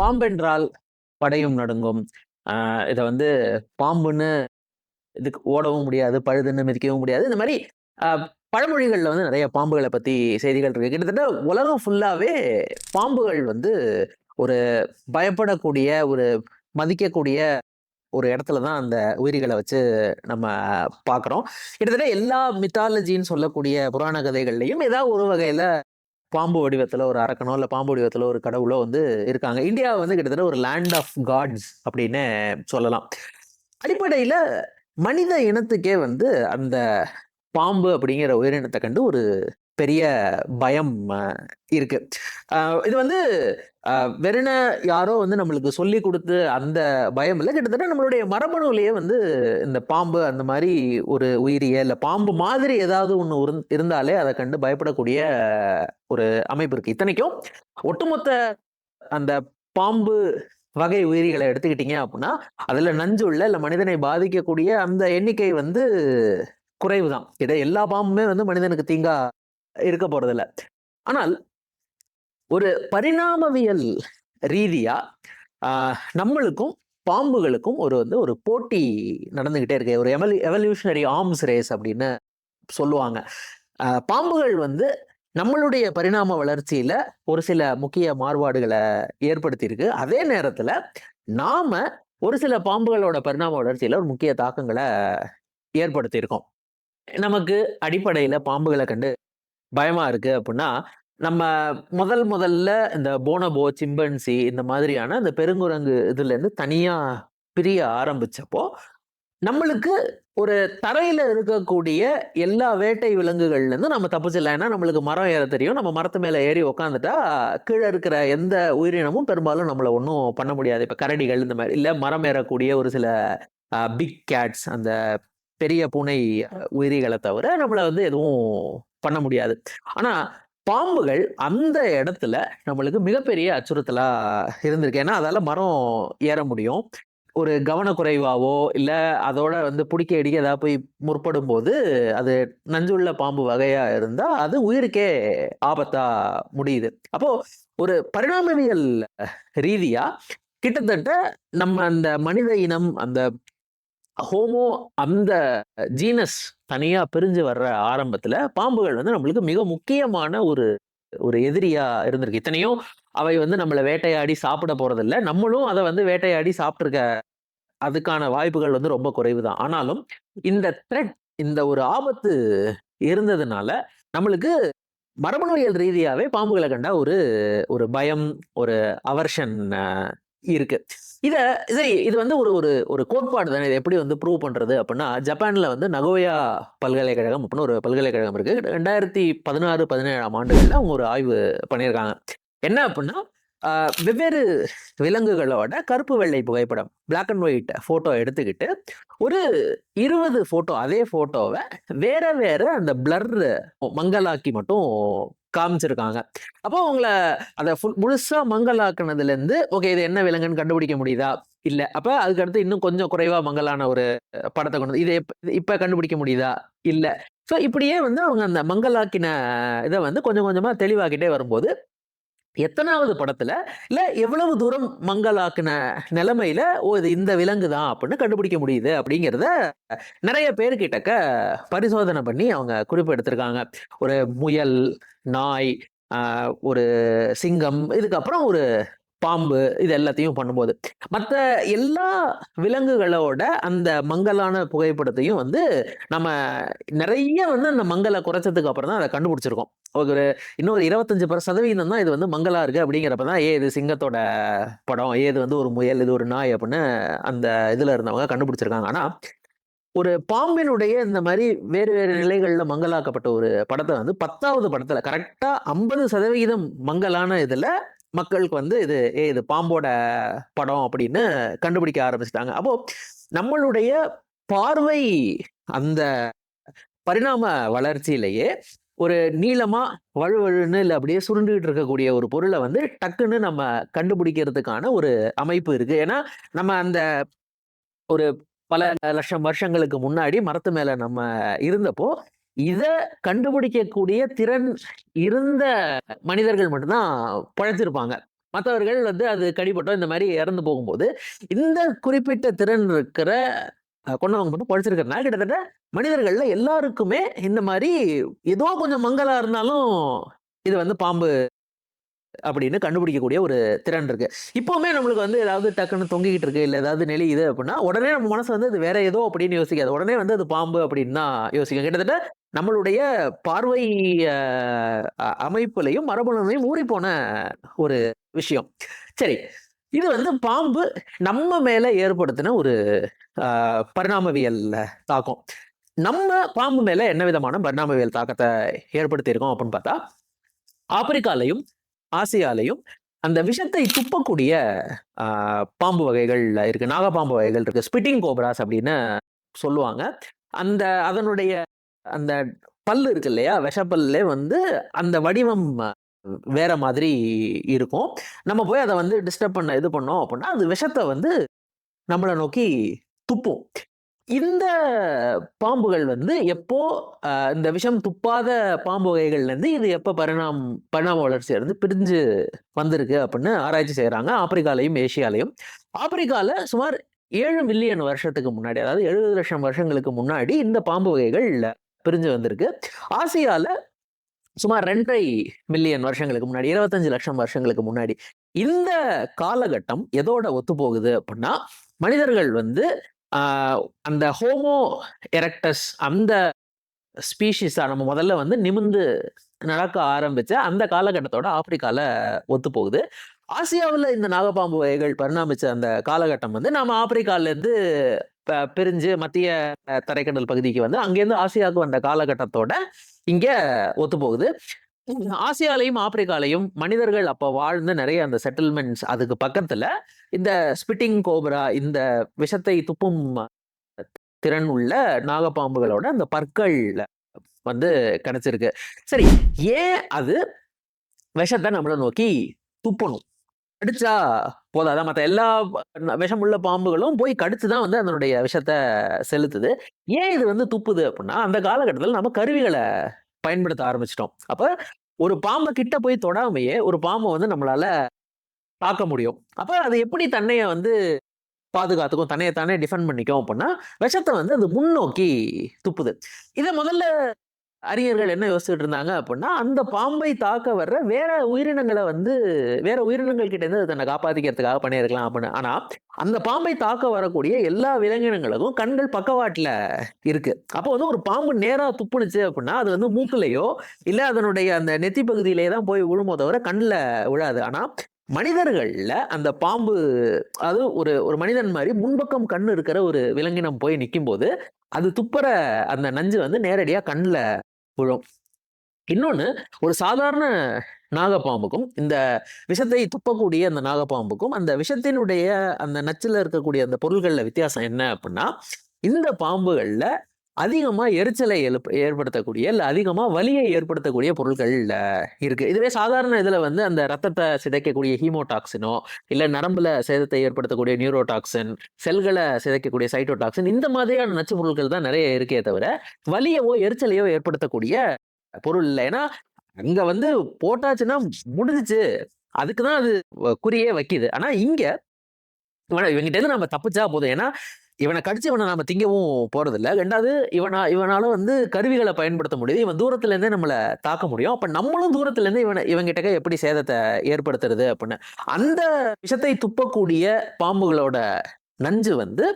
பாம்பென்றால் படையும் நடுங்கும். இதை வந்து பாம்புன்னு இதுக்கு ஓடவும் முடியாது பழுதுன்னு மிதிக்கவும் முடியாது. இந்த மாதிரி பழமொழிகளில் வந்து நிறைய பாம்புகளை பற்றி செய்திகள் இருக்குது கிட்டத்தட்ட உலகம் ஃபுல்லாகவே பாம்புகள் வந்து ஒரு பயப்படக்கூடிய ஒரு மதிக்கக்கூடிய ஒரு இடத்துல தான் அந்த உயிரிகளை வச்சு நம்ம பார்க்குறோம். கிட்டத்தட்ட எல்லா மித்தாலஜின்னு சொல்லக்கூடிய புராண கதைகள்லையும் ஏதாவது ஒரு வகையில் பாம்பு வடிவத்தில் ஒரு அரக்கனோ இல்லை பாம்பு வடிவத்தில் ஒரு கடவுளோ வந்து இருக்காங்க. இந்தியா வந்து கிட்டத்தட்ட ஒரு லேண்ட் ஆஃப் காட்ஸ் அப்படின்னு சொல்லலாம். அடிப்படையில் மனித இனத்துக்கே வந்து அந்த பாம்பு அப்படிங்கிற உயிரினத்தை கண்டு ஒரு பெரிய பயம் இருக்கு. இது வந்து அஹ், வெறுன யாரோ வந்து நம்மளுக்கு சொல்லி கொடுத்து அந்த பயம் இல்லை. கிட்டத்தட்ட நம்மளுடைய மரபணுவிலேயே வந்து இந்த பாம்பு அந்த மாதிரி ஒரு உயிரிய இல்லை பாம்பு மாதிரி ஏதாவது ஒன்று இருந்தாலே அதை கண்டு பயப்படக்கூடிய ஒரு அமைப்பு இருக்கு. இத்தனைக்கும் ஒட்டுமொத்த அந்த பாம்பு வகை உயிரிகளை எடுத்துக்கிட்டீங்க அப்படின்னா அதுல நஞ்சு உள்ள இல்லை மனிதனை பாதிக்கக்கூடிய அந்த எண்ணிக்கை வந்து குறைவு தான் இதை எல்லா பாம்புமே வந்து மனிதனுக்கு தீங்கா இருக்க போறதில்ல. ஆனால் ஒரு பரிணாமவியல் ரீதியா நம்மளுக்கும் பாம்புகளுக்கும் ஒரு வந்து ஒரு போட்டி நடந்துகிட்டே இருக்கு. ஒரு எவல் எவல்யூஷனரி ஆர்ம்ஸ் ரேஸ் அப்படின்னு சொல்லுவாங்க. பாம்புகள் வந்து நம்மளுடைய பரிணாம வளர்ச்சியில ஒரு சில முக்கிய மாறுபாடுகளை ஏற்படுத்தியிருக்கு. அதே நேரத்துல நாம ஒரு சில பாம்புகளோட பரிணாம வளர்ச்சியில ஒரு முக்கிய தாக்கங்களை ஏற்படுத்தியிருக்கோம். நமக்கு அடிப்படையில பாம்புகளை கண்டு பயமா இருக்கு அப்படின்னா நம்ம முதல் முதல்ல இந்த போனபோ சிம்பன்சி இந்த மாதிரியான இந்த பெருங்குரங்கு இதுலேருந்து தனியாக பிரிய ஆரம்பிச்சப்போ நம்மளுக்கு ஒரு தரையில் இருக்கக்கூடிய எல்லா வேட்டை விலங்குகள்லேருந்து நம்ம தப்பிச்சிடலாம். ஏன்னா நம்மளுக்கு மரம் ஏற தெரியும். நம்ம மரத்து மேலே ஏறி உக்காந்துட்டா கீழே இருக்கிற எந்த உயிரினமும் பெரும்பாலும் நம்மளை ஒன்றும் பண்ண முடியாது. இப்போ கரடிகள் இந்த மாதிரி இல்லை மரம் ஏறக்கூடிய ஒரு சில பிக் கேட்ஸ் அந்த பெரிய பூனை உயிரிகளை தவிர நம்மளை வந்து எதுவும் பண்ண முடியாது. ஆனால் பாம்புகள் அந்த இடத்துல நம்மளுக்கு மிகப்பெரிய அச்சுறுத்தலாக இருந்திருக்கு. ஏன்னா அதால் மரம் ஏற முடியும். ஒரு கவனக்குறைவாவோ இல்லை அதோட வந்து பிடிக்க இடிக்க ஏதாவது போய் முற்படும் போது அது நஞ்சுள்ள பாம்பு வகையாக இருந்தால் அது உயிருக்கே ஆபத்தாக முடியுது. அப்போது ஒரு பரிணாமவியல் ரீதியாக கிட்டத்தட்ட நம்ம அந்த மனித இனம் அந்த ஹோமோ அந்த ஜீனஸ் தனியாக பிரிஞ்சு வர்ற ஆரம்பத்தில் பாம்புகள் வந்து நம்மளுக்கு மிக முக்கியமான ஒரு ஒரு எதிரியா இருந்திருக்கு. இத்தனையும் அவை வந்து நம்மளை வேட்டையாடி சாப்பிட போறதில்ல. நம்மளும் அதை வந்து வேட்டையாடி சாப்பிட்ருக்க அதுக்கான வாய்ப்புகள் வந்து ரொம்ப குறைவு தான் ஆனாலும் இந்த த்ரெட் இந்த ஒரு ஆபத்து இருந்ததுனால நம்மளுக்கு மரபணுவியல் ரீதியாகவே பாம்புகளை கண்டா ஒரு ஒரு பயம் ஒரு அவர்ஷன் இருக்கு. இதை சரி இது வந்து ஒரு ஒரு ஒரு கோட்பாடு தானே. இதை எப்படி வந்து ப்ரூவ் பண்ணுறது அப்படின்னா ஜப்பானில் வந்து நகோயா பல்கலைக்கழகம் அப்படின்னு ஒரு பல்கலைக்கழகம் இருக்குது ரெண்டாயிரத்தி பதினாறு பதினேழாம் ஆண்டுகளில் அவங்க ஒரு ஆய்வு பண்ணியிருக்காங்க. என்ன அப்படின்னா வெவ்வேறு விலங்குகளோட கருப்பு வெள்ளை புகைப்படம் பிளாக் அண்ட் ஒயிட் ஃபோட்டோ எடுத்துக்கிட்டு ஒரு இருபது ஃபோட்டோ அதே ஃபோட்டோவை வேற வேற அந்த பிளர் மங்கலாக்கி மட்டும் காமிச்சிருக்காங்க. அப்போ உங்களை அதை ஃபுல் முழுசா மங்கலாக்குனதுலேருந்து ஓகே இது என்ன விலங்குன்னு கண்டுபிடிக்க முடியுதா? இல்லை. அப்போ அதுக்கடுத்து இன்னும் கொஞ்சம் குறைவாக மங்கலான ஒரு படத்தை கொண்டு இதை இப்போ கண்டுபிடிக்க முடியுதா? இல்லை. ஸோ இப்படியே வந்து அவங்க அந்த மங்கலாக்கின இதை வந்து கொஞ்சம் கொஞ்சமாக தெளிவாக்கிட்டே வரும்போது எத்தனாவது படத்துல இல்ல எவ்வளவு தூரம் மங்களாக்குன நிலைமையில ஓ இது இந்த விலங்கு தான் அப்படின்னு கண்டுபிடிக்க முடியுது அப்படிங்கிறத நிறைய பேர்கிட்டக்க பரிசோதனை பண்ணி அவங்க குறிப்பு எடுத்திருக்காங்க ஒரு முயல் நாய் ஒரு சிங்கம் இதுக்கப்புறம் ஒரு பாம்பு இது எல்லாத்தையும் பண்ணும்போது. மற்ற எல்லா விலங்குகளோட அந்த மங்கலான புகைப்படத்தையும் வந்து நம்ம நிறைய வந்து அந்த மங்கலை குறைச்சதுக்கு அப்புறம் தான் அதை கண்டுபிடிச்சிருக்கோம். ஒரு இன்னொரு இருபத்தஞ்சு பர சதவீதம் தான் இது வந்து மங்களா இருக்கு அப்படிங்கிறப்ப தான் ஏ இது சிங்கத்தோட படம். ஏ இது வந்து ஒரு முயல் இது ஒரு நாய் அப்படின்னு அந்த இதுல இருந்தவங்க கண்டுபிடிச்சிருக்காங்க. ஆனா ஒரு பாம்பினுடைய இந்த மாதிரி வேறு வேறு நிலைகளில் மங்கலாக்கப்பட்ட ஒரு படத்தை வந்து பத்தாவது படத்தில் கரெக்டாக ஐம்பது சதவிகிதம் மங்கலான இதில் மக்களுக்கு வந்து இது ஏ இது பாம்போட படம் அப்படின்னு கண்டுபிடிக்க ஆரம்பிச்சிட்டாங்க. அப்போ நம்மளுடைய பார்வை அந்த பரிணாம வளர்ச்சியிலேயே ஒரு நீளமா வழுவழுன்னு இல்லை அப்படியே சுருண்டுகிட்டு இருக்கக்கூடிய ஒரு பொருளை வந்து டக்குன்னு நம்ம கண்டுபிடிக்கிறதுக்கான ஒரு அமைப்பு இருக்கு. ஏன்னா நம்ம அந்த ஒரு பல லட்சம் வருஷங்களுக்கு முன்னாடி மரத்து மேல நம்ம இருந்தப்போ இதை கண்டுபிடிக்கக்கூடிய திறன் இருந்த மனிதர்கள் மட்டும்தான் பழைச்சிருப்பாங்க மற்றவர்கள் வந்து அது கடிபட்டோ இந்த மாதிரி இறந்து போகும்போது இந்த குறிப்பிட்ட திறன் இருக்கிற கொண்டவங்க மட்டும் படிச்சிருக்கிறதுனால கிட்டத்தட்ட மனிதர்கள்ல எல்லாருக்குமே இந்த மாதிரி ஏதோ கொஞ்சம் மங்கலாக இருந்தாலும் இது வந்து பாம்பு அப்படின்னு கண்டுபிடிக்கக்கூடிய ஒரு திறன் இருக்கு. இப்பவுமே நம்மளுக்கு வந்து ஏதாவது டக்குன்னு தொங்கிக்கிட்டு இருக்கு இல்லை ஏதாவது நெளியுது அப்படின்னா உடனே நம்ம மனசு வந்து அது வேற ஏதோ அப்படின்னு யோசிக்காது. உடனே வந்து அது பாம்பு அப்படின்னு தான் யோசிக்கும். கிட்டத்தட்ட நம்மளுடைய பார்வை அஹ், அமைப்புலையும் மரபணுலையும் ஊறி போன ஒரு விஷயம். சரி இது வந்து பாம்பு நம்ம மேல ஏற்படுத்தின ஒரு பரிணாமவியல் தாக்கம். நம்ம பாம்பு மேல என்ன விதமான பரிணாமவியல் தாக்கத்தை ஏற்படுத்தியிருக்கோம் அப்படின்னு பார்த்தா ஆப்பிரிக்காலையும் ஆசியாலையும் அந்த விஷத்தை துப்பக்கூடிய ஆஹ், பாம்பு வகைகள் இருக்கு. நாகப்பாம்பு வகைகள் இருக்கு. ஸ்பிட்டிங் கோப்ராஸ் அப்படின்னு சொல்லுவாங்க. அந்த அதனுடைய அந்த பல்லு இருக்கு இல்லையா? விஷப்பல்லே வந்து அந்த வடிவம் வேற மாதிரி இருக்கும். நம்ம போய் அதை வந்து டிஸ்டர்ப் பண்ண இது பண்ணோம் அப்படின்னா அது விஷத்தை வந்து நம்மளை நோக்கி துப்பும். இந்த பாம்புகள் வந்து எப்போ இந்த விஷம் துப்பாத பாம்பு வகைகள்லேருந்து இது எப்போ பரிணாம் பரிணாம வளர்ச்சியிலேருந்து பிரிஞ்சு வந்திருக்கு அப்படின்னு ஆராய்ச்சி செய்கிறாங்க ஆப்பிரிக்காலையும் ஏஷியாலையும். ஆப்பிரிக்காவில் சுமார் ஏழு மில்லியன் வருஷத்துக்கு முன்னாடி அதாவது எழுபது லட்சம் வருஷங்களுக்கு முன்னாடி இந்த பாம்பு வகைகள் பிரிஞ்சு வந்திருக்கு. ஆசியாவில் சுமார் ரெண்டரை மில்லியன் வருஷங்களுக்கு முன்னாடி இருபத்தஞ்சு லட்சம் வருஷங்களுக்கு முன்னாடி இந்த காலகட்டம் எதோட ஒத்து போகுது அப்படின்னா மனிதர்கள் வந்து அந்த ஹோமோ எரக்டஸ் அந்த ஸ்பீஷிஸா நம்ம முதல்ல வந்து நிமிந்து நடக்க ஆரம்பித்த அந்த காலகட்டத்தோட ஆப்பிரிக்கால ஒத்து போகுது ஆசியாவில் இந்த நாகப்பாம்பு வகைகள் பரிணாமிச்ச அந்த காலகட்டம் வந்து நம்ம ஆப்பிரிக்காலேருந்து இப்போ பிரிஞ்சு மத்திய தரைக்கடல் பகுதிக்கு வந்து அங்கேருந்து ஆசியாவுக்கு வந்த காலகட்டத்தோட இங்கே ஒத்து போகுது. ஆசியாலையும் ஆப்பிரிக்காலையும் மனிதர்கள் அப்போ வாழ்ந்து நிறைய அந்த செட்டில்மெண்ட்ஸ் அதுக்கு பக்கத்தில் இந்த ஸ்பிட்டிங் கோப்ரா இந்த விஷத்தை துப்பும் திறன் உள்ள நாகப்பாம்புகளோட அந்த பற்கள் வந்து கிடைச்சிருக்கு சரி ஏன் அது விஷத்தை நம்மளை நோக்கி துப்பணும்? கடிச்சா போதாதான் மற்ற எல்லா விஷமுள்ள பாம்புகளும் போய் கடிச்சு தான் வந்து அதனுடைய விஷத்தை செலுத்துது. ஏன் இது வந்து துப்புது அப்படின்னா அந்த காலகட்டத்தில் நம்ம கருவிகளை பயன்படுத்த ஆரம்பிச்சிட்டோம். அப்போ ஒரு பாம்பை கிட்ட போய் தொடாமையே ஒரு பாம்பை வந்து நம்மளால தாக்க முடியும். அப்போ அது எப்படி தன்னையை வந்து பாதுகாத்துக்கும் தன்னையை தானே டிஃபெண்ட் பண்ணிக்கும் அப்படின்னா விஷத்தை வந்து அது முன்னோக்கி துப்புது. இதை முதல்ல அறிஞர்கள் என்ன யோசிச்சுட்டு இருந்தாங்க அப்படின்னா அந்த பாம்பை தாக்க வர்ற வேற உயிரினங்களை வந்து வேற உயிரினங்கள் கிட்ட இருந்து தன்னை காப்பாத்திக்கிறதுக்காக பண்ணியிருக்கலாம் அப்படின்னு. ஆனா அந்த பாம்பை தாக்க வரக்கூடிய எல்லா விலங்கினங்களுக்கும் கண்கள் பக்கவாட்டில் இருக்கு. அப்போ வந்து ஒரு பாம்பு நேராக துப்புனுச்சு அப்படின்னா அது வந்து மூக்குலையோ இல்லை அதனுடைய அந்த நெத்தி பகுதியிலே தான் போய் விழுமோ தவிர கண்ணில் விழாது. ஆனா மனிதர்களில் அந்த பாம்பு அது ஒரு ஒரு மனிதன் மாதிரி முன்பக்கம் கண் இருக்கிற ஒரு விலங்கினம் போய் நிற்கும் போது அது துப்புற அந்த நஞ்சு வந்து நேரடியாக கண்ணில் விழும் இன்னொன்னு ஒரு சாதாரண நாகப்பாம்புக்கும் இந்த விஷத்தை துப்பக்கூடிய அந்த நாகப்பாம்புக்கும் அந்த விஷத்தினுடைய அந்த நச்சுல இருக்கக்கூடிய அந்த பொருள்களில் வித்தியாசம் என்ன அப்படின்னா இந்த பாம்புகள்ல அதிகமாக எரிச்சலை எழுப்ப ஏற்படுத்தக்கூடிய இல்லை அதிகமாக வலியை ஏற்படுத்தக்கூடிய பொருட்கள் இருக்குது இருக்கு. இதுவே சாதாரண இதுல வந்து அந்த ரத்தத்தை சிதைக்கக்கூடிய ஹீமோடாக்சினோ இல்லை நரம்புல சேதத்தை ஏற்படுத்தக்கூடிய நியூரோடாக்சின் செல்களை சிதைக்கக்கூடிய சைட்டோடாக்சின் இந்த மாதிரியான நச்சு பொருட்கள் தான் நிறைய இருக்கே தவிர வலியவோ எரிச்சலையோ ஏற்படுத்தக்கூடிய பொருள் இல்லை. ஏன்னா அங்க வந்து போட்டாச்சுன்னா முடிஞ்சிச்சு. அதுக்கு தான் அது வ- குறியே வைக்குது. ஆனா இங்க இவனை இவங்கிட்ட நம்ம தப்பிச்சா போதும். ஏன்னா இவனை கடிச்சு இவனை நாம திங்கவும் போறது ரெண்டாவது இவனா இவனால வந்து கருவிகளை பயன்படுத்த முடியுது. இவன் தூரத்துல இருந்தே நம்மள தாக்க முடியும். அப்ப நம்மளும் தூரத்துல இருந்து இவனை இவங்கிட்ட எப்படி சேதத்தை ஏற்படுத்துறது அப்படின்னு. அந்த விஷத்தை துப்பக்கூடிய பாம்புகளோட நஞ்சு வந்து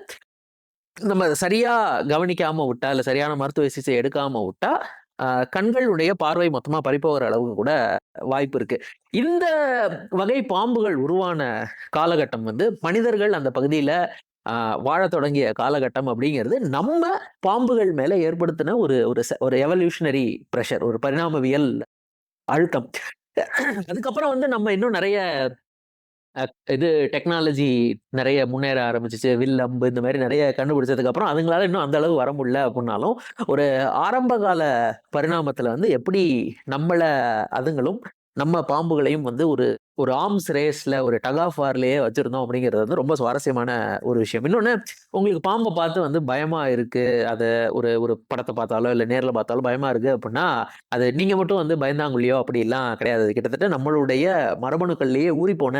நம்ம சரியா கவனிக்காம விட்டா இல்ல சரியான மருத்துவ சிகிச்சை எடுக்காம விட்டா ஆஹ், கண்களுடைய பார்வை மொத்தமா பறிப்போகிற அளவுக்கு கூட வாய்ப்பு இருக்கு. இந்த வகை பாம்புகள் உருவான காலகட்டம் வந்து மனிதர்கள் அந்த பகுதியில வாழ தொடங்கிய காலகட்டம் அப்படிங்கிறது நம்ம பாம்புகள் மேலே ஏற்படுத்தின ஒரு ஒரு ஒரு எவல்யூஷனரி ப்ரெஷர் ஒரு பரிணாமவியல் அழுத்தம். அதுக்கப்புறம் வந்து நம்ம இன்னும் நிறைய இது டெக்னாலஜி நிறைய முன்னேற ஆரம்பிச்சிச்சு. வில் அம்பு இந்த மாதிரி நிறைய கண்டுபிடிச்சதுக்கு அப்புறம் அதுங்களால இன்னும் அந்த அளவு வர முடியல அப்படின்னாலும் ஒரு ஆரம்ப கால பரிணாமத்துல வந்து எப்படி நம்மளை அதுங்களும் நம்ம பாம்புகளையும் வந்து ஒரு ஒரு ஆர்ம்ஸ் ரேஸில் ஒரு டக் ஆஃப் வார்லயே வச்சுருந்தோம் அப்படிங்கிறது வந்து ரொம்ப சுவாரஸ்யமான ஒரு விஷயம். இன்னொன்று உங்களுக்கு பாம்பை பார்த்து வந்து பயமாக இருக்குது அதை ஒரு ஒரு படத்தை பார்த்தாலோ, இல்லை நேரில் பார்த்தாலோ பயமாக இருக்குது அப்படின்னா, அது நீங்கள் மட்டும் வந்து பயந்தாங்கொள்ளியோ அப்படிலாம் கிடையாது. அது கிட்டத்தட்ட நம்மளுடைய மரபணுக்கள்லயே ஊறிப்போன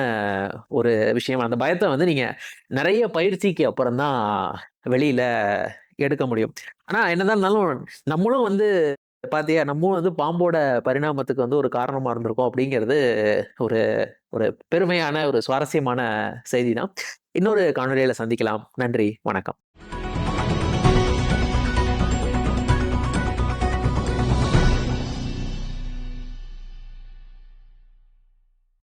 ஒரு விஷயம். அந்த பயத்தை வந்து நீங்கள் நிறைய பயிற்சிக்கு அப்புறம் தான் வெளியில் எடுக்க முடியும். ஆனால் என்னதான் இருந்தாலும் நம்மளும் வந்து பாத்தியா, நம்மளும் வந்து பாம்போட பரிணாமத்துக்கு வந்து ஒரு காரணமா இருந்திருக்கோம் அப்படிங்கிறது ஒரு ஒரு பெருமையான, ஒரு சுவாரஸ்யமான செய்தி தான். இன்னொரு காணொலியில் சந்திக்கலாம். நன்றி, வணக்கம்.